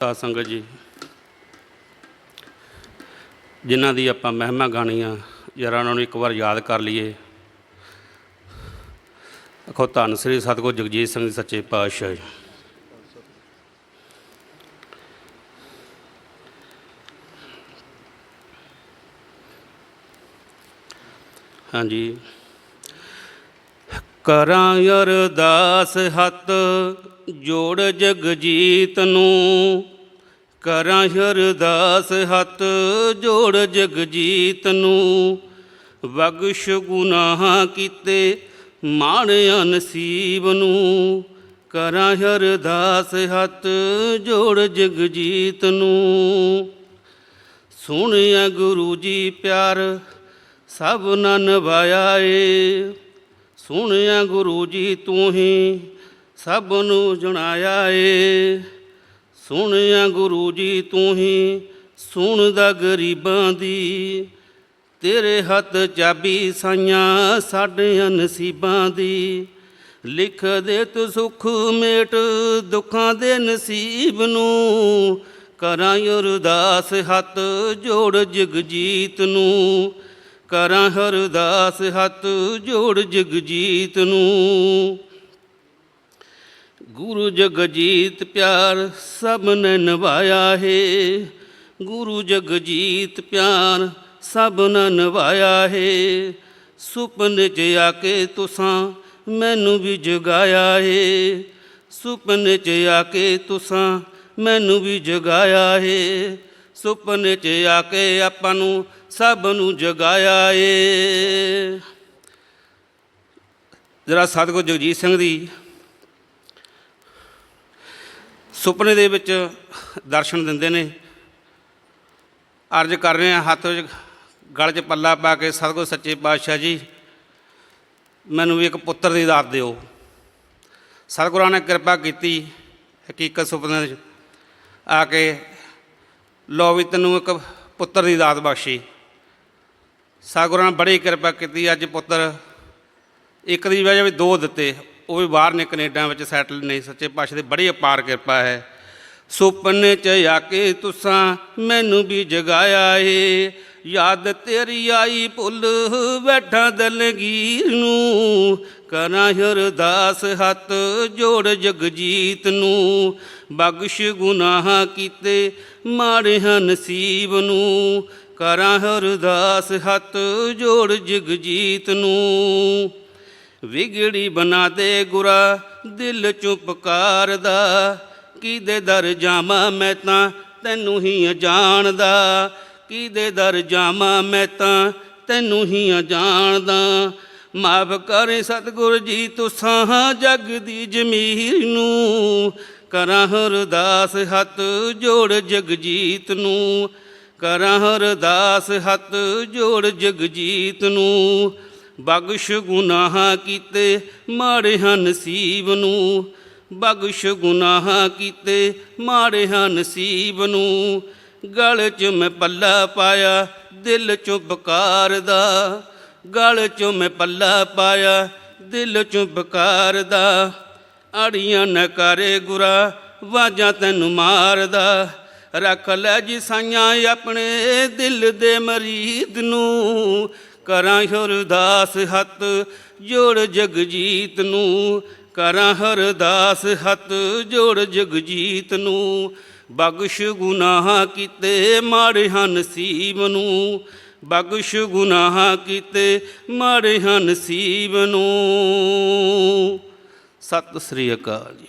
ਸਾਧ ਸੰਗਤ ਜੀ, ਜਿਨ੍ਹਾਂ ਦੀ ਆਪਾਂ ਮਹਿਮਾ ਗਾਣੀਆਂ, ਯਾਰ ਉਹਨਾਂ ਨੂੰ ਇੱਕ ਵਾਰ ਯਾਦ ਕਰ ਲਈਏ। ਅਖੋ ਧੰਨ ਸ੍ਰੀ ਸਤਿਗੁਰ ਜਗਜੀਤ ਸਿੰਘ ਜੀ ਸੱਚੇ ਪਾਤਸ਼ਾਹ ਜੀ। ਹਾਂਜੀ। ਕਰਾਂ ਅਰਦਾਸ ਹੱਥ, ਜੋੜ ਜਗਜੀਤ ਨੂੰ। ਕਰਾਂ ਅਰਦਾਸ ਹੱਥ, ਜੋੜ ਜਗਜੀਤ ਨੂੰ। ਬਖਸ਼ ਗੁਨਾਹ ਕੀਤੇ ਮਾਣ ਅਨਸੀਬ ਨੂੰ। ਕਰਾਂ ਅਰਦਾਸ ਹੱਥ, ਜੋੜ ਜਗਜੀਤ ਨੂੰ। ਸੁਣਿਆ ਗੁਰੂ ਜੀ ਪਿਆਰ, ਸਭ ਨਨ ਵਾਇਆ ਏ। ਸੁਣਿਆ ਗੁਰੂ ਜੀ ਤੂੰ ਹੀ ਸਭ ਨੂੰ ਜਣਾਇਆ ਏ ਸੁਣਿਆ ਗੁਰੂ ਜੀ ਤੂੰ ਹੀ ਸੁਣਦਾ ਗਰੀਬਾਂ ਦੀ। ਤੇਰੇ ਹੱਥ ਚਾਬੀ ਸਾਈਆਂ ਸਾਡੇ ਨਸੀਬਾਂ ਦੀ। ਲਿਖ ਦੇ ਤੂੰ ਸੁਖ ਮੇਟ ਦੁੱਖਾਂ ਦੇ ਨਸੀਬ ਨੂੰ। ਕਰਾਂ ਅਰਦਾਸ ਹੱਥ ਜੋੜ ਜਗਜੀਤ ਨੂੰ। ਕਰਾਂ ਹਰਦਾਸ ਹੱਥ ਜੋੜ ਜਗਜੀਤ ਨੂੰ। ਗੁਰੂ ਜਗਜੀਤ ਪਿਆਰ ਸਭ ਨੇ ਨਿਭਾਇਆ ਹੈ। ਗੁਰੂ ਜਗਜੀਤ ਪਿਆਰ ਸਭ ਨੇ ਨਿਭਾਇਆ ਹੈ। ਸੁਪਨੇ 'ਚ ਆ ਕੇ ਤੁਸਾਂ ਮੈਨੂੰ ਵੀ ਜਗਾਇਆ ਹੈ। ਸੁਪਨੇ 'ਚ ਆ ਕੇ ਤੁਸਾਂ ਮੈਨੂੰ ਵੀ ਜਗਾਇਆ ਹੈ। ਸੁਪਨੇ 'ਚ ਆ ਕੇ ਆਪਾਂ ਨੂੰ ਸਭ ਨੂੰ ਜਗਾਇਆ ਏ। ਜਰਾ ਸਤਿਗੁਰ ਜਗਜੀਤ ਸਿੰਘ ਦੀ ਸੁਪਨੇ ਦੇ ਵਿੱਚ ਦਰਸ਼ਨ ਦਿੰਦੇ ਨੇ। ਅਰਜ ਕਰ ਰਹੇ ਆ ਹੱਥ ਵਿੱਚ ਗਲ 'ਚ ਪੱਲਾ ਪਾ ਕੇ, ਸਤਿਗੁਰ ਸੱਚੇ ਪਾਤਸ਼ਾਹ ਜੀ, ਮੈਨੂੰ ਵੀ ਇੱਕ ਪੁੱਤਰ ਦੀ ਦਾਤ ਦਿਓ। ਸਤਿਗੁਰਾਂ ਨੇ ਕਿਰਪਾ ਕੀਤੀ ਹਕੀਕਤ ਸੁਪਨੇ ਵਿੱਚ ਆ ਕੇ ਲੋ ਵੀ ਤੈਨੂੰ ਇੱਕ ਪੁੱਤਰ ਦੀ ਦਾਤ ਬਖਸ਼ੀ। ਸਤਿਗੁਰਾਂ ਨੇ ਬੜੀ ਕਿਰਪਾ ਕੀਤੀ, ਅੱਜ ਪੁੱਤਰ ਇੱਕ ਦੀ ਵਜ੍ਹਾ ਵੀ ਦੋ ਦਿੱਤੇ, ਉਹ ਵੀ ਬਾਹਰ ਨੇ ਕੈਨੇਡਾ ਵਿੱਚ ਸੈਟਲ ਨਹੀਂ, ਸੱਚੇ ਪਾਤਸ਼ਾਹ ਦੀ ਬੜੀ ਅਪਾਰ ਕਿਰਪਾ ਹੈ। ਸੁਪਨੇ ਚ ਆ ਕੇ ਤੁਸਾਂ ਮੈਨੂੰ ਵੀ ਜਗਾਇਆ ਏ, ਯਾਦ ਤੇਰੀ ਆਈ ਭੁੱਲ ਬੈਠਾ ਦਲਗੀਰ ਨੂੰ। ਕਰਾਂ ਅਰਦਾਸ ਹੱਥ ਜੋੜ ਜਗਜੀਤ ਨੂੰ, ਬਖਸ਼ ਗੁਨਾਹ ਕੀਤੇ ਮਾੜੇ ਹਨ ਨਸੀਬ ਨੂੰ, ਕਰਾਂ ਅਰਦਾਸ ਹੱਥ ਜੋੜ ਜਗਜੀਤ ਨੂੰ। ਵਿਗੜੀ ਬਣਾ ਦੇ ਗੁਰਾ, ਦਿਲ ਚੋਂ ਪੁਕਾਰਦਾ ਕਿਦੇ ਦਰ ਜਾਵਾਂ ਮੈਂ ਤਾਂ ਤੈਨੂੰ ਹੀ ਜਾਣਦਾ ਕਿਦੇ ਦਰ ਜਾਵਾਂ ਮੈਂ ਤਾਂ ਤੈਨੂੰ ਹੀ ਜਾਣਦਾ ਮਾਫ ਕਰ ਸਤਿਗੁਰ ਜੀ, ਤੁਸਾਂ ਜਗ ਦੀ ਜਮੀਰ ਨੂੰ ਕਰਾਂ ਅਰਦਾਸ ਹੱਥ ਜੋੜ ਜਗਜੀਤ ਨੂੰ, ਕਰਾਂ ਅਰਦਾਸ ਹੱਥ ਜੋੜ ਜਗਜੀਤ ਨੂੰ, ਬਖਸ਼ ਗੁਨਾਹ ਕੀਤੇ ਮਾੜੇ ਹਨ ਨਸੀਬ ਨੂੰ, ਬਖਸ਼ ਗੁਨਾਹ ਕੀਤੇ ਮਾੜੇ ਹਨ ਨਸੀਬ ਨੂੰ, ਗਲ 'ਚ ਮੈਂ ਪੱਲਾ ਪਾਇਆ, ਦਿਲ 'ਚੋਂ ਬਕਾਰ ਦਾ ਗਲ 'ਚੋਂ ਮੈਂ ਪੱਲਾ ਪਾਇਆ, ਦਿਲ 'ਚੋਂ ਬਕਾਰ ਦਾ ਅੜੀਆਂ ਨਾ ਕਰੇ ਗੁਰਾ, ਵਾਜਾਂ ਤੈਨੂੰ ਮਾਰਦਾ। ਰੱਖ ਲੈ ਜੀ ਸਾਈਆਂ ਆਪਣੇ ਦਿਲ ਦੇ ਮਰੀਦ ਨੂੰ। ਕਰਾਂ ਅਰਦਾਸ ਹੱਥ ਜੋੜ ਜਗਜੀਤ ਨੂੰ। ਕਰਾਂ ਹਰਦਾਸ ਹੱਥ ਜੋੜ ਜਗਜੀਤ ਨੂੰ। ਬਖਸ਼ ਗੁਨਾਹ ਕੀਤੇ ਮਾੜੇ ਹਨ ਨਸੀਬ ਨੂੰ। ਬਖਸ਼ ਗੁਨਾਹ ਕੀਤੇ ਮਾੜੇ ਹਨ ਨਸੀਬ ਨੂੰ। ਸਤਿ ਸ੍ਰੀ ਅਕਾਲ ਜੀ।